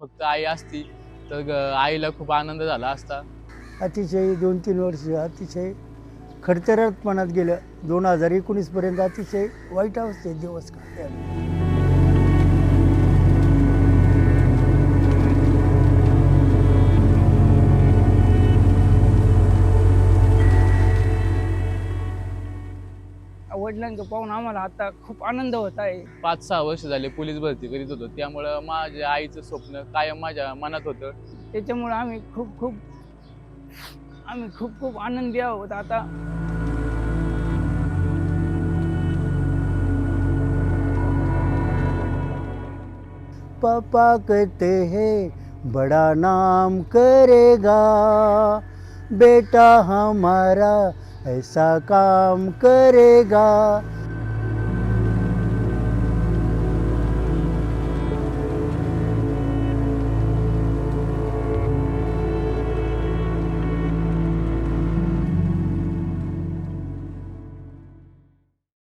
फक्त आई असती तर ग- आईला खूप आनंद झाला असता. अतिशय दोन तीन वर्ष अतिशय खडतरपणात गेलं. दोन हजार एकोणीसपर्यंत अतिशय वाईट अवस्थेत दिवस काढले. वडिलांचं पाहून आम्हाला आता खूप आनंद होत आहे. पाच सहा वर्ष झाले पोलीस भरती करीत होतो. त्यामुळं माझ्या आईचं स्वप्न कायम माझ्या मनात होतं. त्याच्यामुळे आम्ही खूप खूप आम्ही खूप खूप आनंदी आहोत आता. पापा कहते हैं बड़ा नाम करेगा. बेटा हमारा ऐसा काम करेगा।